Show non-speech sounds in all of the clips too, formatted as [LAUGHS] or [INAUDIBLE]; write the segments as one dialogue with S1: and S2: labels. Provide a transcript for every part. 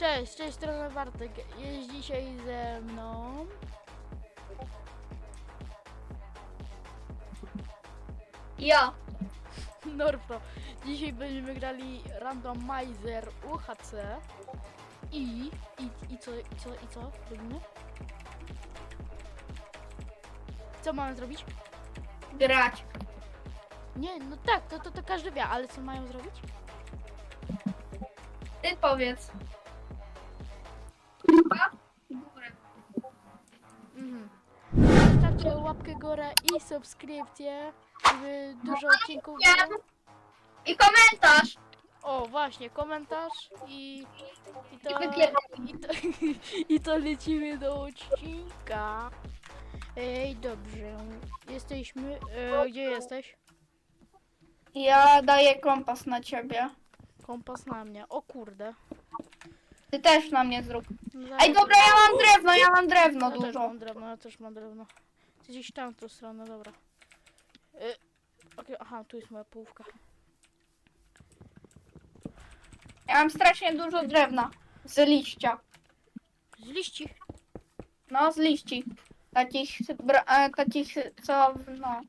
S1: Cześć, cześć, strona Bartek. Jest dzisiaj ze mną.
S2: Ja. [LAUGHS]
S1: Norpro. Dzisiaj będziemy grali randomizer UHC. I, i, i co, i co, i co robimy? Co mamy zrobić?
S2: Grać.
S1: Nie, no tak, to, to, to każdy wie, ale co mają zrobić?
S2: Ty powiedz.
S1: Zostawcie łapkę górę i subskrypcję, żeby dużo odcinków było.
S2: I komentarz.
S1: O, właśnie, komentarz i, i to,
S2: I wypierdolę.
S1: i to, [LAUGHS] i to lecimy do odcinka. Ej, dobrze, jesteśmy, e, gdzie jesteś?
S2: Ja daję kompas na ciebie.
S1: Kompas na mnie, o kurde.
S2: Ty też na mnie zrób.
S1: No
S2: Ej, dobra, ja mam drewno, ja mam drewno
S1: ja też
S2: dużo.
S1: mam drewno, ja też mam drewno. Gdzieś tam tą stronę, dobra. E, okej, aha, tu jest moja połówka.
S2: Ja mam strasznie dużo drewna. Z liścia.
S1: Z liści.
S2: No, z liści. Takich, bra- e, takich, co, no.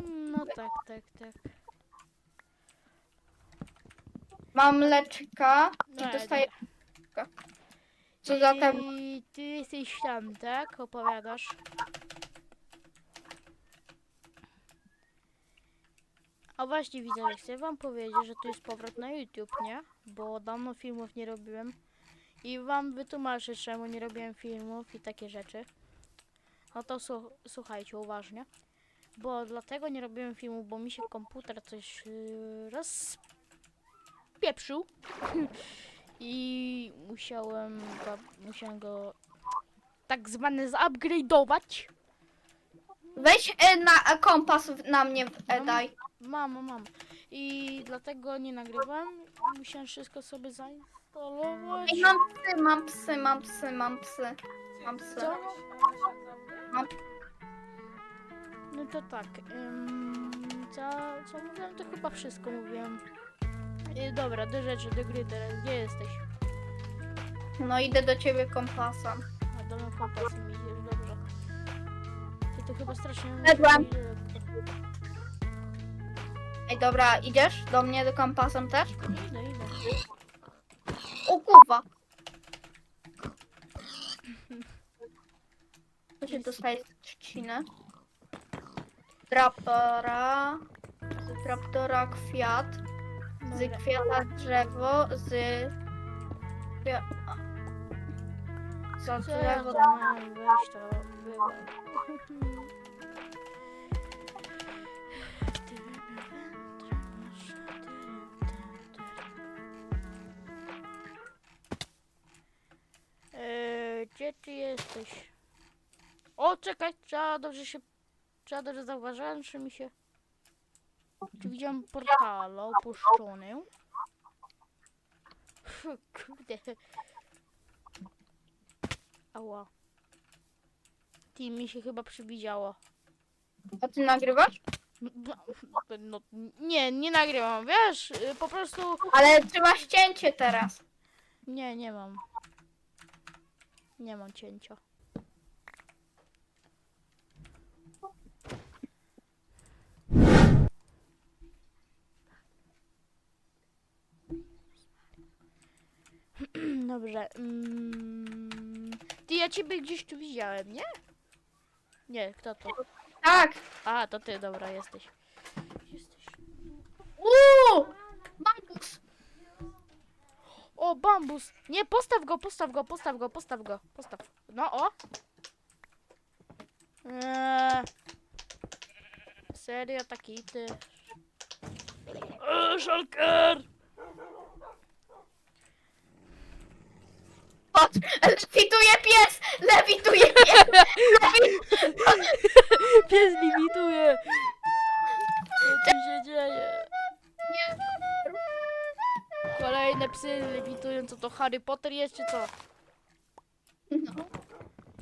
S1: Mm, No tak, tak, tak.
S2: Mam mleczka
S1: No,
S2: i dostaję... Co
S1: I
S2: zatem...
S1: ty jesteś tam, tak? Opowiadasz. A właśnie widzę, chcę wam powiedzieć, że tu jest powrót na YouTube, nie? Bo dawno filmów nie robiłem. I wam wytłumaczę, czemu nie robiłem filmów i takie rzeczy. No to słuchajcie uważnie. Bo dlatego nie robiłem filmów, bo mi się komputer coś yy, rozpieprzył. [LAUGHS] I musiałem go, musiałem go tak zwany zupgrade'ować.
S2: Weź e, na e, kompas na mnie e, daj.
S1: Mam, mam. I dlatego nie nagrywam. Musiałem wszystko sobie zainstalować.
S2: Ej, mam psy, mam psy, mam psy, mam psy. Mam psy.
S1: Co? No to tak. ym, co, co mówiłem, to chyba wszystko mówiłem. I dobra, do rzeczy, do gry teraz. Gdzie jesteś?
S2: No idę do ciebie kompasem.
S1: A do mnie kompas mi idziesz, dobrze. Ty to chyba strasznie...
S2: Zjadłam. Ej, dobra, idziesz do mnie do kompasem też?
S1: Idę, idę.
S2: O kurwa. Co się dostaje z trzciny? Traptora. Z traptora kwiat. Z kwiata drzewo. Z... Kwia...
S1: Ja
S2: drzewo?
S1: Weź to, było. [LAUGHS] [LAUGHS] ty jesteś? O, czekaj, trzeba dobrze się... Trzeba dobrze zauważyłem, czy mi się... Czy widziałem portala opuszczony? Kurde. Ała. Ty mi się chyba przywidziało.
S2: A ty nagrywasz?
S1: No, no, nie, nie nagrywam, wiesz? y, Po prostu...
S2: Ale ty masz cięcie teraz.
S1: Nie, nie mam. Nie mam cięcia. [CLEARS THROAT] Dobrze. Mm, ty, ja ciebie gdzieś tu widziałem, nie? Nie, kto to?
S2: Tak.
S1: A, to ty, dobra, jesteś. Jesteś.
S2: Uuu! Bambus.
S1: O, bambus! Nie, postaw go, postaw go, postaw go, postaw go, postaw. No, o! Eee, serio, taki ty. Eee, szalker!
S2: Patrz, lewituje pies! Lewituje pies! Lewi... [LAUGHS]
S1: Pies limituje! Co tu się dzieje? Kolejne psy limitują, co to Harry Potter jest, czy co?
S2: No.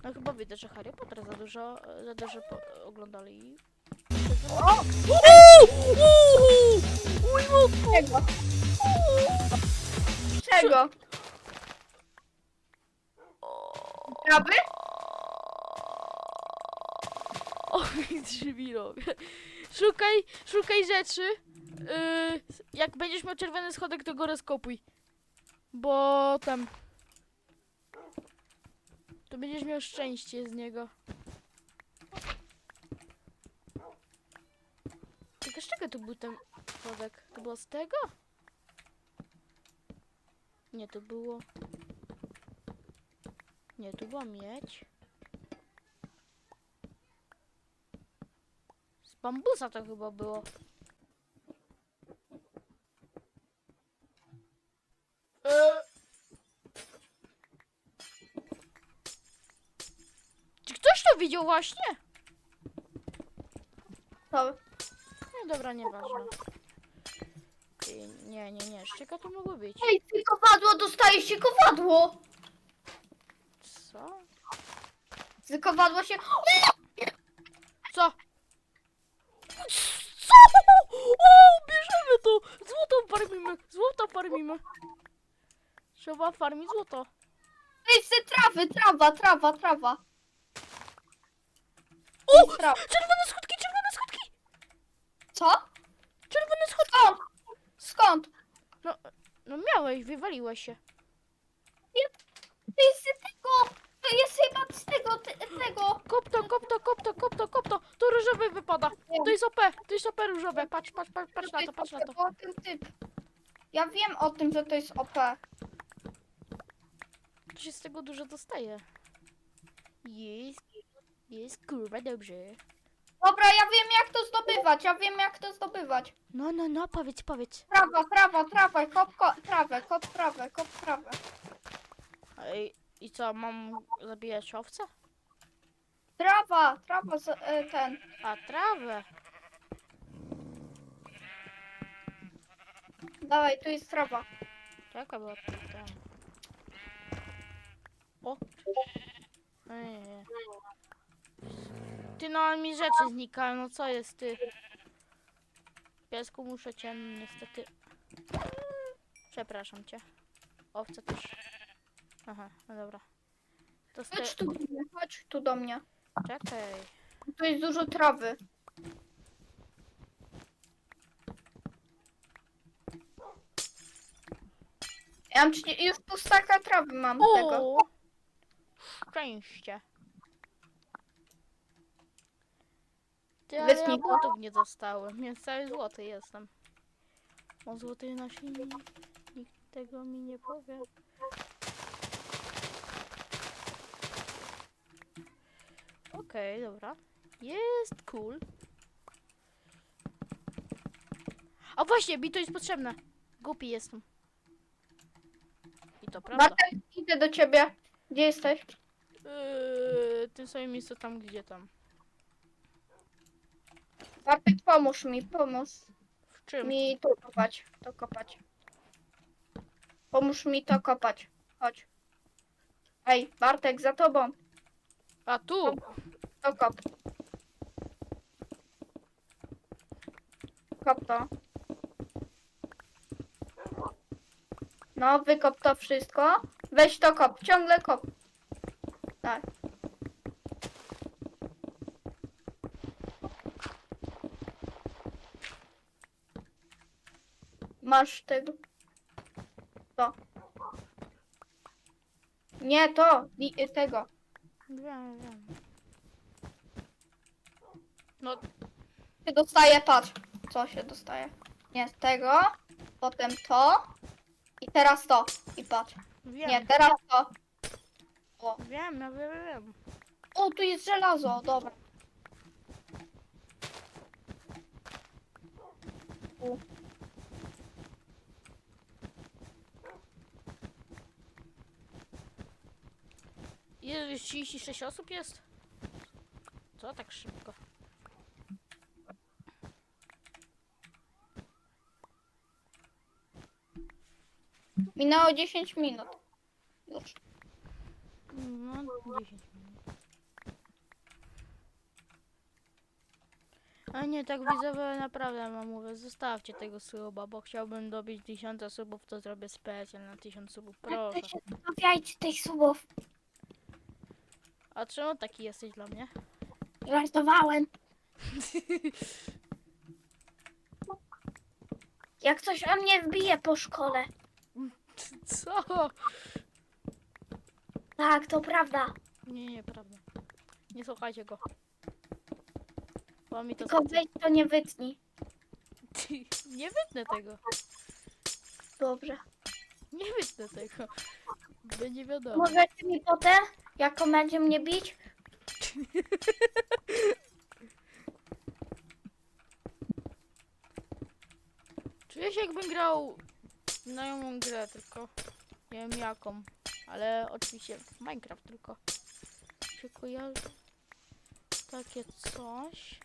S1: No chyba widać, że Harry Potter za dużo, za dużo po- oglądali.
S2: O!
S1: Uuu! Uuu!
S2: Czego? Czego? Kraby?
S1: O, [LAUGHS] drzwi robię. Szukaj, szukaj rzeczy. Yy, jak będziesz miał czerwony schodek, to go rozkopuj. Bo tam. To będziesz miał szczęście z niego. Tylko z czego to był ten schodek? To było z tego? Nie, to było... Nie, tu była miedź. Z bambusa to chyba było. E. Czy widział właśnie?
S2: To,
S1: No dobra, nieważne. Ty, Nie, nie, nie, szczeka to mogło być.
S2: ej, ty kowadło, dostajesz się kowadło!
S1: Co?
S2: Z kowadło się...
S1: Co? Co? O, bierzemy to! Złoto farmimy, złoto farmimy. Trzeba farmić złoto.
S2: Ej, z trawy, trawa, trawa, trawa.
S1: Czerwone schudki, czerwone schudki!
S2: Co?
S1: Czerwone schudki!
S2: Skąd? Skąd?
S1: No miałeś, wywaliłeś się.
S2: To jest z tego, to jest chyba z tego, te, tego.
S1: Kop to, kop to, kop to, kop to, kop to. To różowe wypada. To jest OP, to jest OP różowe. Patrz, patrz, patrz, patrz na to, patrz na to.
S2: Ten typ. Ja wiem o tym, że to jest OP.
S1: To się z tego dużo dostaje. Jest, jest kurwa dobrze.
S2: Dobra, ja wiem jak to zdobywać, ja wiem jak to zdobywać.
S1: No, no, no, powiedz, powiedz.
S2: Trawa, trawa, trawa, kop, ko, trawę, kop trawę, kop trawę.
S1: Ej, I co, mam zabijać owce?
S2: Trawa, trawa, z, e, ten.
S1: A, trawę.
S2: Dawaj, tu jest trawa.
S1: Bo tu ten. O! Ej, nie, nie. Ty no, mi rzeczy znikają, no co jest ty? Piesku, muszę cię niestety... Przepraszam cię. Owce też. Aha, no dobra. To ste...
S2: Chodź tu do mnie, chodź tu do mnie.
S1: Czekaj.
S2: Tu jest dużo trawy. Ja mam trzydzie- już pustaka trawy mam tego.
S1: O! Szczęście. Ty, ale ja
S2: Wytnij
S1: butów nie dostałem, więc cały złoty jestem. O złoty nasiennik. Nikt tego mi nie powie. Okej, dobra. Jest cool. A właśnie, mi to jest potrzebne. Głupi jestem. I to prawda.
S2: Bartek, idę do ciebie. Gdzie jesteś?
S1: Yy, tym samym miejscu tam, gdzie tam.
S2: Bartek, pomóż mi, pomóż
S1: W czym?
S2: mi to kopać, to kopać. Pomóż mi to kopać. Chodź. Ej, Bartek, za tobą.
S1: A tu!
S2: To kop. Kop to. No, wykop to wszystko. Weź to kop, ciągle kop. Tak. Masz tego. To. Nie to, li- tego.
S1: Wiem, wiem. No,
S2: się dostaje, patrz, co się dostaje. Nie, tego, potem to i teraz to. I patrz.
S1: wiem.
S2: Nie, teraz to.
S1: Wiem, ja wiem, wiem.
S2: O, tu jest żelazo, dobra. U.
S1: Ile już 36 osób jest? Co tak szybko?
S2: Minęło 10 minut. Już.
S1: No, 10 minut. A nie, tak widzowie, naprawdę mam mówię, zostawcie tego suba, bo chciałbym dobić 1000 subów, to zrobię specjal na 1000 subów, proszę.
S2: Zostawiajcie tych subów.
S1: A czemu taki jesteś dla mnie?
S2: Żartowałem. [LAUGHS] Jak coś o mnie wbije po szkole.
S1: Co?
S2: Tak, to prawda.
S1: Nie, nie, prawda. Nie słuchajcie go. Bo mi to
S2: Tylko wejdź to nie wytnij. [LAUGHS]
S1: Nie wytnę tego.
S2: Dobrze.
S1: Nie wytnę tego. Będzie wiadomo.
S2: Możecie mi potem, jak on będzie mnie bić, [LAUGHS]
S1: Czuję się jakbym grał znajomą grę, tylko nie wiem jaką. Ale oczywiście w Minecraft tylko. Się kojarzy takie coś.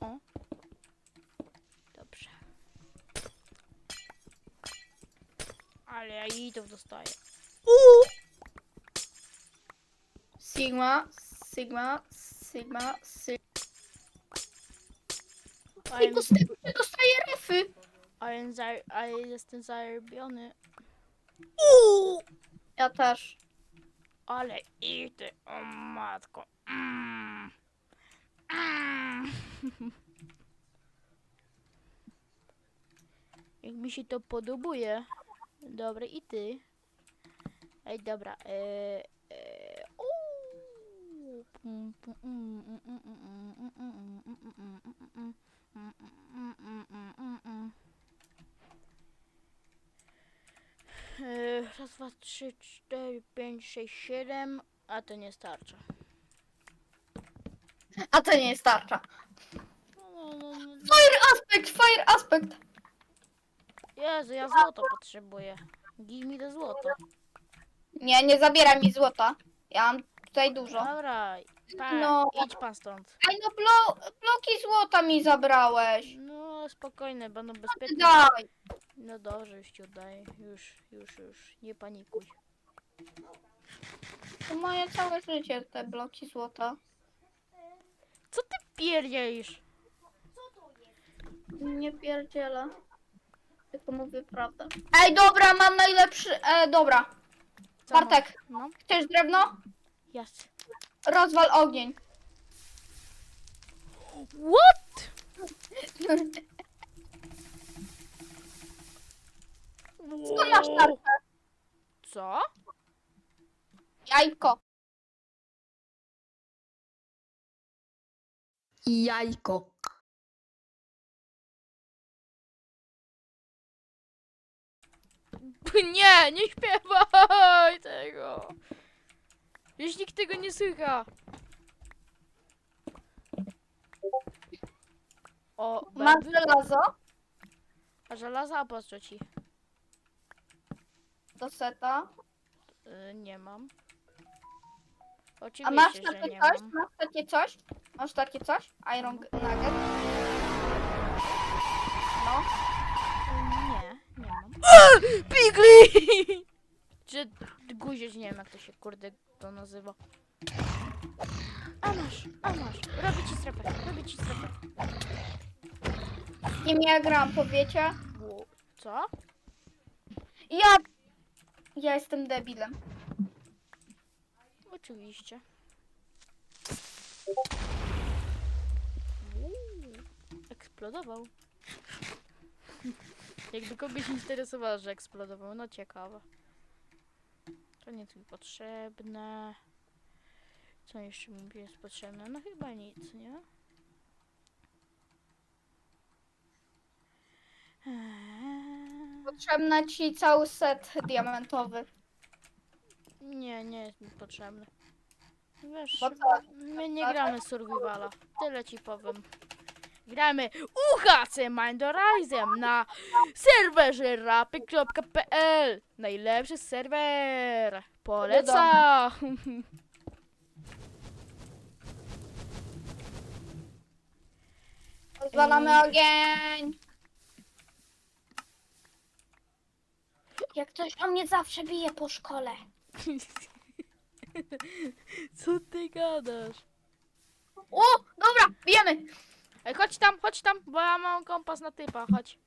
S1: O. Dobrze. Ale ja i to dostaję.
S2: Sigma, Sigma, Sigma, Sigma.
S1: A
S2: I dostaję, dostaję refy.
S1: Ale, za, ale jestem zarobiony.
S2: Ja też.
S1: Ale i ty, o matko. Mm. Mm. [LAUGHS] Jak mi się to podobuje. Dobra, i ty. Ej, dobra. Raz, dwa, trzy, cztery, pięć, sześć, siedem. A to nie starcza.
S2: A to nie jest Fire aspect, fire aspect.
S1: Jezu, ja złoto potrzebuję. Give mi to złoto.
S2: Nie, nie zabieraj mi złota. Ja mam tutaj dużo.
S1: Dobra,
S2: No.
S1: idź pan stąd.
S2: Ej, no blo bloki złota mi zabrałeś.
S1: No spokojnie, będą bezpieczne.
S2: Daj.
S1: No dobrze, już ci oddaję. Już, już, już. Nie panikuj.
S2: To moje całe życie, te bloki złota.
S1: Co ty pierdzielisz?
S2: Nie pierdzielę. Tylko mówię prawdę. Ej, dobra, mam najlepszy... E, dobra.
S1: Co
S2: Bartek.
S1: No,
S2: Chcesz drewno?
S1: jasne.
S2: Rozwal ogień.
S1: What?
S2: Skąd masz tarczę?
S1: Co?
S2: Jajko.
S3: Jajko.
S1: Nie, nie śpiewaj tego. Jeśli nikt tego nie słycha. O,
S2: Masz
S1: będę-
S2: żelazo
S1: a żelaza a po co ci?
S2: do seta.
S1: Y, nie mam.
S2: A
S1: Oczywiście,
S2: masz
S1: że
S2: takie
S1: nie
S2: coś?
S1: mam.
S2: Masz takie coś? Masz takie coś? Iron Nugget? No.
S1: Y, Nie, nie mam. Pigli! Czy guziec, nie wiem jak to się kurde to nazywa. A masz, a masz. Robię ci strefę, robię ci strefę.
S2: Z kim ja gram, powiecie?
S1: Wo- Co?
S2: Ja... Ja jestem debilem.
S1: Oczywiście. Uuu, eksplodował. Jakby kogoś interesowało, że eksplodował, no ciekawe. To nie jest mi potrzebne. Co jeszcze mi jest potrzebne? No chyba nic, nie?
S2: Potrzebny ci cały set diamentowy.
S1: Nie, nie jest mi potrzebny. Wiesz,
S2: Bo co?
S1: my nie gramy survivala. Tyle ci powiem. Gramy UHC Mindorizem na serwerze rapy.pl Najlepszy serwer. Polecam. [LAUGHS]
S2: Rozwalamy ogień. Jak ktoś o mnie zawsze bije po szkole. [LAUGHS]
S1: Co ty gadasz?
S2: O, dobra, bijemy.
S1: Ej, chodź tam, chodź tam, bo ja mam kompas na typa, chodź.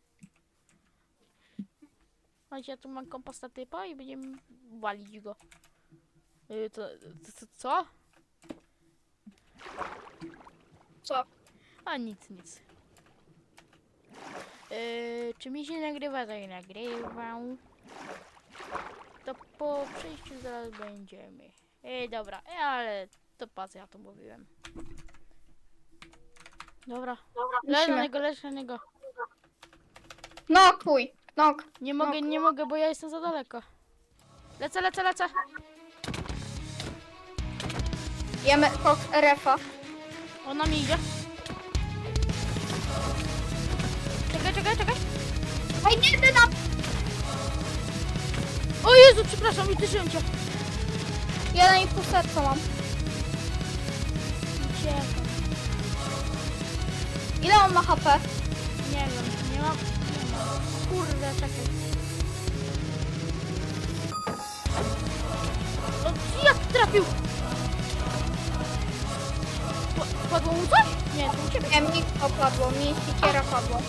S1: Chodź, ja tu mam kompasta typa i będziemy walić go. Y, to, to, to co?
S2: Co?
S1: A nic, nic. Yy, czy mi się nagrywa? Tak nagrywam. To po przejściu zaraz będziemy. Ej, dobra, e, ale to co ja to mówiłem. Dobra, leć na
S2: Musimy.
S1: niego, leć na niego.
S2: No, kuj. Nok.
S1: Nie mogę, nie mogę, bo ja jestem za daleko. Lecę, lecę, lecę.
S2: Jemy kok refa.
S1: Ona mi idzie. Czekaj, czekaj, czekaj.
S2: Ej, nie, ty nam!
S1: O Jezu, przepraszam, uderzyłem cię.
S2: Jeden i pół serca mam.
S1: Uciekam.
S2: Ile on ma HP?
S1: Nie wiem, nie mam. Nie mam. Kurde, czekaj. No, jak trafił? Pa- Padło mu coś? Nie, to u ciebie.
S2: Nie, mi to padło, mi sikiera padło.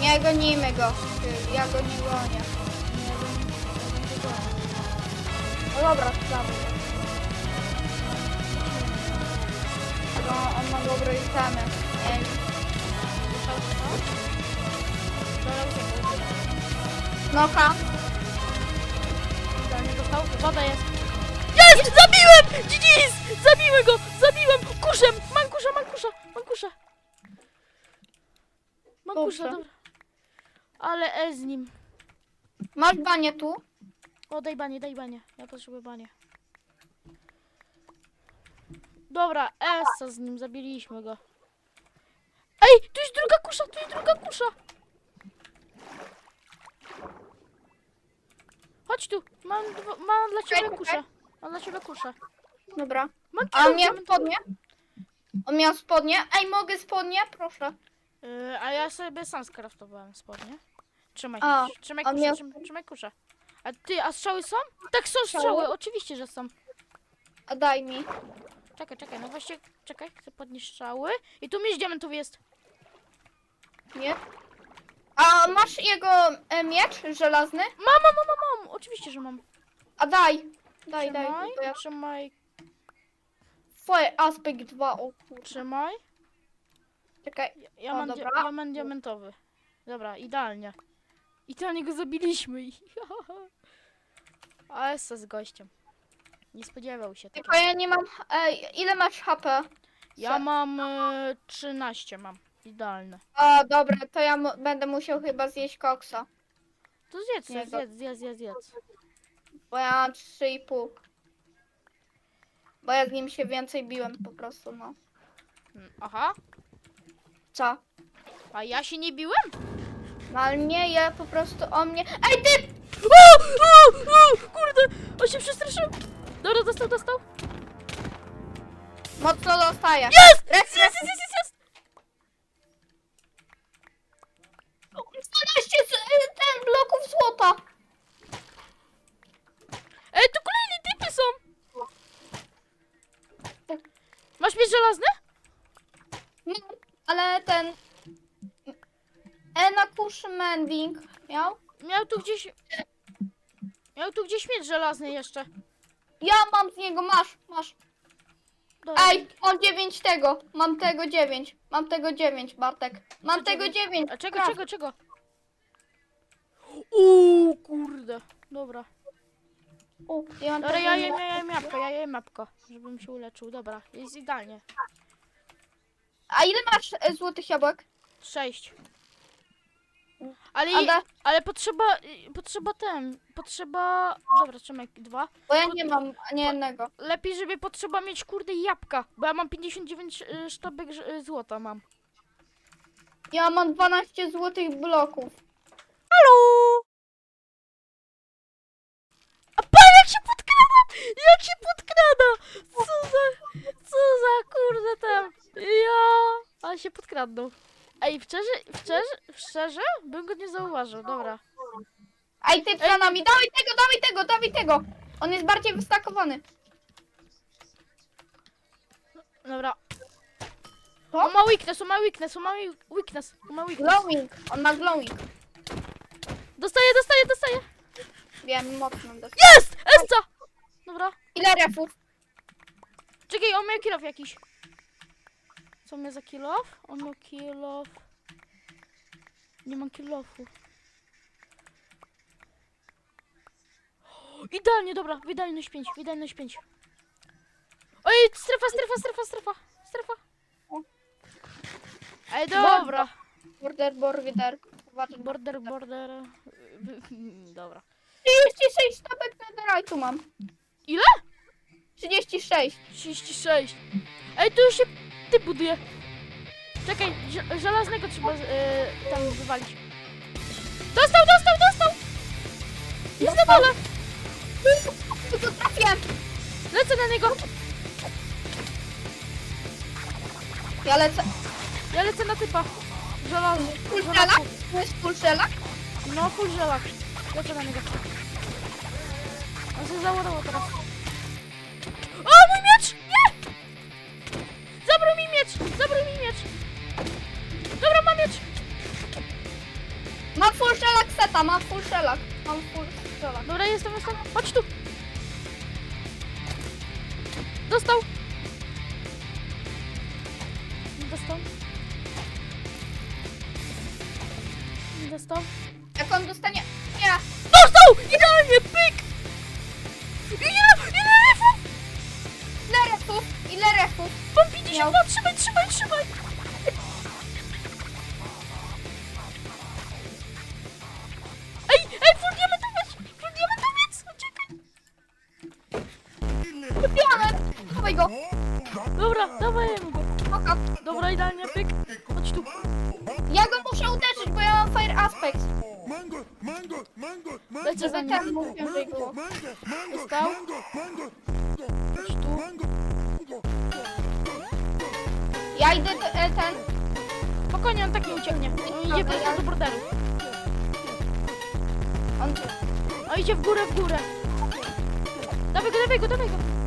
S2: Nie gonimy go. Ty, Ja go nie gonię.
S1: Nie, to- to będzie gorzej.
S2: No dobra, sprawy. No, on ma dobre itemy. Noka.
S1: Woda jest. Jest! Zabiłem! GG's! Zabiłem go! Zabiłem! Kuszem! Mam kusza, mam kusza! Mam kusza! Mam kusza,
S2: Dobrze.
S1: dobra. Ale E z nim.
S2: Masz banie tu?
S1: O, daj banie, daj banie. Ja potrzebuję banie. Dobra, Esa z nim, zabiliśmy go. Ej, tu jest druga kusza, tu jest druga kusza. Chodź tu, mam, dwa, mam dla ciebie
S2: Czekaj,
S1: kusza. Mam dla ciebie kusza.
S2: Dobra.
S1: Mam
S2: A on miał spodnie? On miał spodnie? Ej, mogę spodnie? Proszę.
S1: Yy, a ja sobie sam skraftowałem spodnie. Trzymaj,
S2: A,
S1: trzymaj
S2: a
S1: kusza,
S2: miał-
S1: trzymaj, trzymaj kusza. A ty, a strzały są? Tak, są
S2: Strzały?
S1: strzały, oczywiście, że są.
S2: A daj mi.
S1: Czekaj, czekaj, no właśnie, czekaj, chcę podnieść strzały. I tu mieć diamentów jest.
S2: Nie? A masz jego e, miecz żelazny?
S1: Mam, mam, mam, mam, mam, oczywiście, że mam.
S2: A daj. Daj, daj.
S1: Trzymaj,
S2: To ja...
S1: trzymaj,
S2: Twoje aspekt 2, o kurczę.
S1: trzymaj.
S2: Czekaj.
S1: Ja, ja,
S2: O,
S1: mam, dia-
S2: dobra.
S1: ja mam diamentowy. Dobra, idealnie. Idealnie go zabiliśmy. [LAUGHS] A Essa z gościem. Nie spodziewał się
S2: Tylko
S1: takiego.
S2: ja nie mam... Ej, ile masz HP?
S1: Ja mam e, 13 mam. Idealne.
S2: A, dobra, to ja mu- będę musiał chyba zjeść koksa.
S1: To zjedz,
S2: Nie,
S1: zjedz, zjedz, zjedz, zjedz.
S2: Bo ja mam 3,5. Bo ja z nim się więcej biłem po prostu, no.
S1: Mm, Aha,
S2: Co?
S1: a ja się nie biłem?
S2: No ale nie, ja po prostu o mnie... Ej, ty!
S1: O, o, o, kurde, on się przestraszył. Dobra, dostał, dostał.
S2: Mocno dostaję.
S1: Jest! Jest, jest, jest, jest, jest.
S2: 12 z, y, ten bloków złota.
S1: Ej, tu kolejne typy są. Masz mieć żelazny?
S2: No, ale ten... E na kuszy mending miał?
S1: Miał tu gdzieś... Miał tu gdzieś mieć żelazny jeszcze.
S2: Ja mam z niego, masz, masz.
S1: Dobra,
S2: Ej, mam 9 tego. Mam tego 9. Mam tego 9, Bartek. Mam
S1: Co
S2: tego
S1: dziewięć?
S2: 9.
S1: A czego, czego, czego? Uuu, kurde. Dobra.
S2: O, ja mam
S1: Dobra,
S2: tego
S1: ja jem, ja jem jabłko, ja jem jabłko, żebym się uleczył. Dobra, jest idealnie.
S2: A ile masz e, złotych jabłek?
S1: Sześć. Ale, ale potrzeba, y, potrzeba ten, potrzeba, dobra, trzymaj, dwa.
S2: bo ja nie mam ani jednego.
S1: Lepiej, żeby potrzeba mieć, kurde, jabłka, bo ja mam 59 y, sztabek y, złota mam.
S2: Ja mam 12 złotych bloków.
S1: Halo! A pan jak się podkrada! Jak się podkrada! Co za, co za kurde tam. Ja, ale się podkradnął. Ej, szczerze, szczerze, szczerze, bym go nie zauważył, dobra.
S2: Ej, ty za nami, dawaj tego, dawaj tego, dawaj tego. On jest bardziej wystakowany.
S1: Dobra.
S2: Co?
S1: On ma weakness, on ma weakness, on ma weakness, on ma weakness.
S2: Glowing, on ma glowing.
S1: Dostaję, dostaję, dostaję!
S2: Wiem, mocno dostał.
S1: Jest! Esca! Dobra.
S2: Ile refów?
S1: Czekaj, on miał kilof jakiś. Co mnie za kilof? On miał kilof. Nie mam kilofu. Idealnie, dobra, wydajność 5, wydajność 5. Oj, strefa, strefa, strefa, strefa, strefa. Ej, dobra.
S2: Border, border.
S1: Border, border. Dobra.
S2: 36 stopek netherite'u mam.
S1: Ile?
S2: 36.
S1: 36. Ej, tu już się ty buduje. Czekaj, żelaznego trzeba e, tam wywalić. Dostał, dostał, dostał! Jest na dole!
S2: Tylko trafiłem.
S1: Lecę na niego!
S2: Ja lecę.
S1: Ja lecę na typa. Żelaz.
S2: Full? To jest full shelak?
S1: No, full żelak. Lecę na niego. On się załadował teraz.
S2: Shelak. Mam shelak.
S1: Dobra, jestem, jestem. Chodź tu.
S2: Dawaj go.
S1: Dobra, dawajemy go.
S2: Oka.
S1: Dobra, idealnie, pyk. Chodź tu.
S2: Ja go muszę uderzyć, bo ja mam fire aspect.
S3: Mango, mango, mango, mango,
S1: Lecę za nim.
S3: mango, mango,
S1: Dostał.
S3: mango, mango,
S1: Chodź tu.
S3: mango, mango.
S2: Ja idę do, e, ten.
S1: Spokojnie, on tak nie ucieknie. On idzie prosto do borderu.
S2: On
S1: On idzie w górę, w górę. Dawaj go, dawaj go, dawaj go.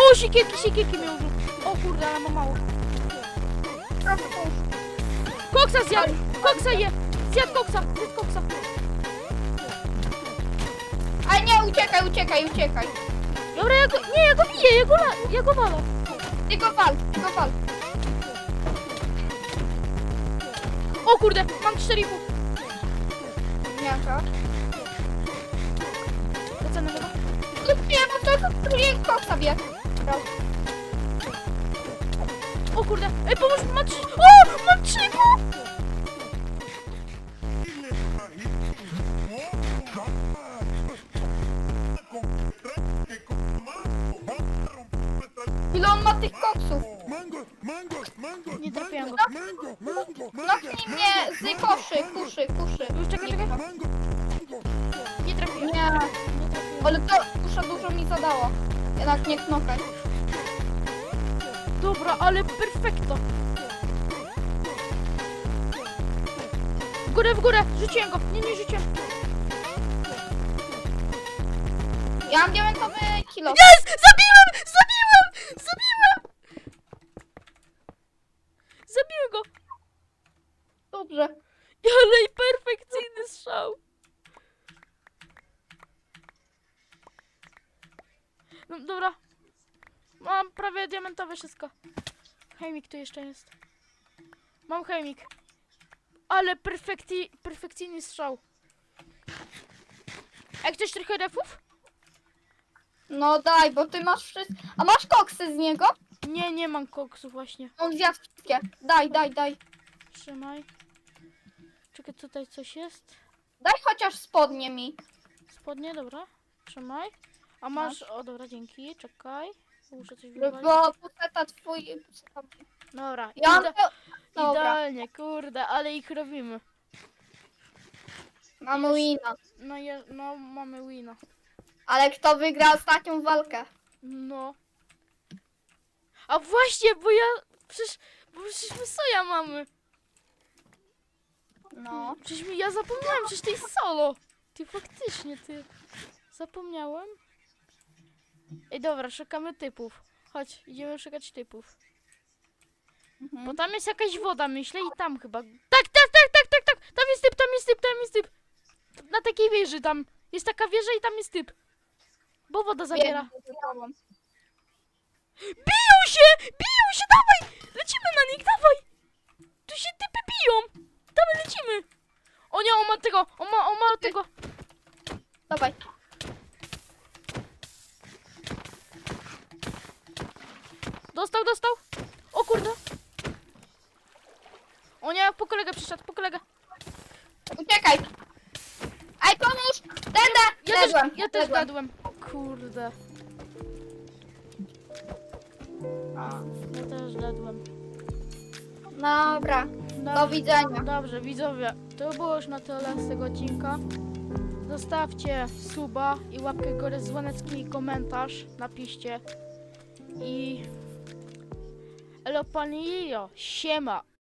S1: O, siekierki, siekierki miał. O kurde, ale ma mało. Koksa zjadł! Koksa je! Zjadł koksa, zjadł koksa.
S2: Ale nie, uciekaj, uciekaj, uciekaj.
S1: Dobra, ja go, nie, ja go biję, ja go, la, ja go walę.
S2: Ty go wal, ty go wal.
S1: O kurde, mam 4,5.
S2: Miaka.
S1: Lecę na.
S2: Lub nie, no to to drugie koksa bie. Raz.
S1: O kurde, ej, pomóż mam 3, o, mam 3,5.
S2: Ile on ma tych koksów?
S3: Mango, mango, mango,
S1: Nie trafiłem go.
S3: mango, mango, mango,
S2: Knochnij mnie z koszy, kuszy, kuszy.
S1: Już czekaj, czekaj.
S3: mango, mango.
S2: Jednak nie knokaj.
S1: Dobra, ale perfekto. W górę, w górę, rzuciłem go. Nie, nie rzuciłem.
S2: Ja mam diamentowy kilo.
S1: Jest! Zabiłem! Zabiłem! Zabiłem! Zabiłem go!
S2: Dobrze.
S1: Ale i perfekcyjny strzał. No dobra. Mam prawie diamentowe wszystko. Chemik tu jeszcze jest. Mam chemik. Ale perfekcji, perfekcyjny strzał. Jak ktoś trochę refów?
S2: No daj, bo ty masz wszystko. A masz koksy z niego?
S1: Nie, nie mam koksu właśnie.
S2: On zjadł wszystkie. Daj, daj, daj.
S1: Trzymaj. Czekaj, tutaj coś jest.
S2: Daj chociaż spodnie mi.
S1: Spodnie, dobra. Trzymaj. A masz... O, dobra, dzięki. Czekaj. Muszę coś
S2: Bo
S1: wywalić.
S2: puseta twój... puseta mój.
S1: Dobra,
S2: Ja mam...
S1: ide
S2: Dobra,
S1: idealnie, kurde, ale ich robimy.
S2: mamy wina.
S1: No, je, no mamy wina.
S2: Ale kto wygra ostatnią walkę?
S1: No. A właśnie, bo ja... Przecież... Bo przecież my soja mamy.
S2: No.
S1: Przecież mi, ja zapomniałem, przecież to jest solo. Ty faktycznie, ty. Zapomniałem. Ej, dobra, szukamy typów. Chodź, idziemy szukać typów.
S2: Mhm.
S1: Bo tam jest jakaś woda, myślę, i tam chyba. Tak, tak, tak, tak, tak, tak! Tam jest typ, tam jest typ, tam jest typ! na takiej wieży tam. Jest taka wieża i tam jest typ. Bo woda zabiera. Biją się! Biją się! Dawaj! Lecimy na nich, dawaj! Tu się typy biją! Dawaj, lecimy! O nie, on ma tego! On ma, on ma tego!
S2: Dawaj.
S1: Dostał, dostał! O kurde! O nie, po kolegę przyszedł, po kolegę!
S2: Uciekaj. Aj, pomóż! Deda!
S1: Ja też,
S2: Dedłem,
S1: ja też
S2: dedłem.
S1: dadłem. Kurde. Ja też dadłem.
S2: Dobra, do widzenia.
S1: dobrze, widzowie, to było już na tyle z tego odcinka. Zostawcie suba i łapkę górę, dzwonecki i komentarz napiszcie. I... Elo Panilio, siema!